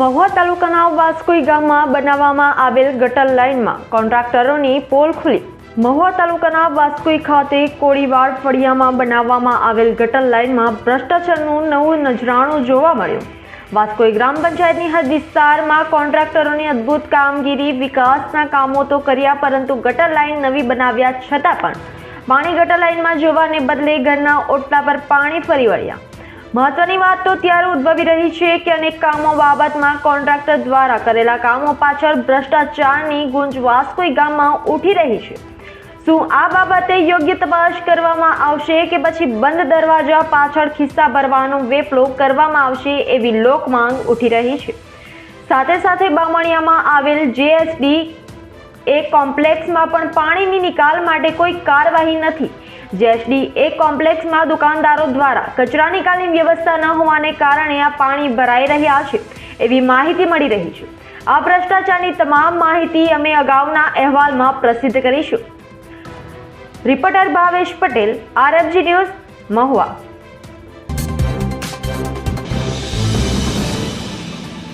મહુવા તાલુકાના વાસ્કોઈ ગામમાં બનાવવામાં આવેલ ગટર લાઇનમાં કોન્ટ્રાક્ટરોની પોલ ખુલી. મહુવા તાલુકાના વાસ્કોઈ ખાતે કોળીવાડ ફળિયામાં બનાવવામાં આવેલ ગટર લાઇનમાં ભ્રષ્ટાચારનું નવું નજરાણું જોવા મળ્યું. વાસ્કોઈ ગ્રામ પંચાયતની હદ વિસ્તારમાં કોન્ટ્રાક્ટરોની અદ્ભુત કામગીરી, વિકાસના કામો તો કર્યા પરંતુ ગટર લાઇન નવી બનાવ્યા છતાં પણ. પાણી ગટર લાઇનમાં જોવાને બદલે ઘરના ઓટલા પર પાણી ફરી વળ્યા. મહત્વની વાત તો ત્યારે ઉદ્ભવી રહી છે કે અનેક કામો બાબતમાં કોન્ટ્રાક્ટર દ્વારા કરેલા કામો પાછળ ભ્રષ્ટાચારની ગુંજ વાસ્કોઈ ગામમાં ઉઠી રહી છે. શું આ બાબતે યોગ્ય તપાસ કરવામાં આવશે કે પછી બંધ દરવાજા પાછળ ખિસ્સા ભરવાનો વેપલો કરવામાં આવશે એવી લોકમાંગ ઉઠી રહી છે. સાથે સાથે બામણિયામાં આવેલ જેએસડી એ કોમ્પ્લેક્સમાં પણ પાણીની નિકાલ માટે કોઈ કાર્યવાહી નથી. જેએસડી એ કોમ્પ્લેક્સમાં દુકાનદારો દ્વારા કચરા નિકાલની વ્યવસ્થા ન હોવાને કારણે આ પાણી ભરાઈ રહ્યા છે. એવી માહિતી મળી રહી છે. આ ભ્રષ્ટાચારની તમામ માહિતી અમે અગાઉના અહેવાલમાં પ્રસિદ્ધ કરીશું. Reporter Bhavesh Patel, R F G news Mahuva.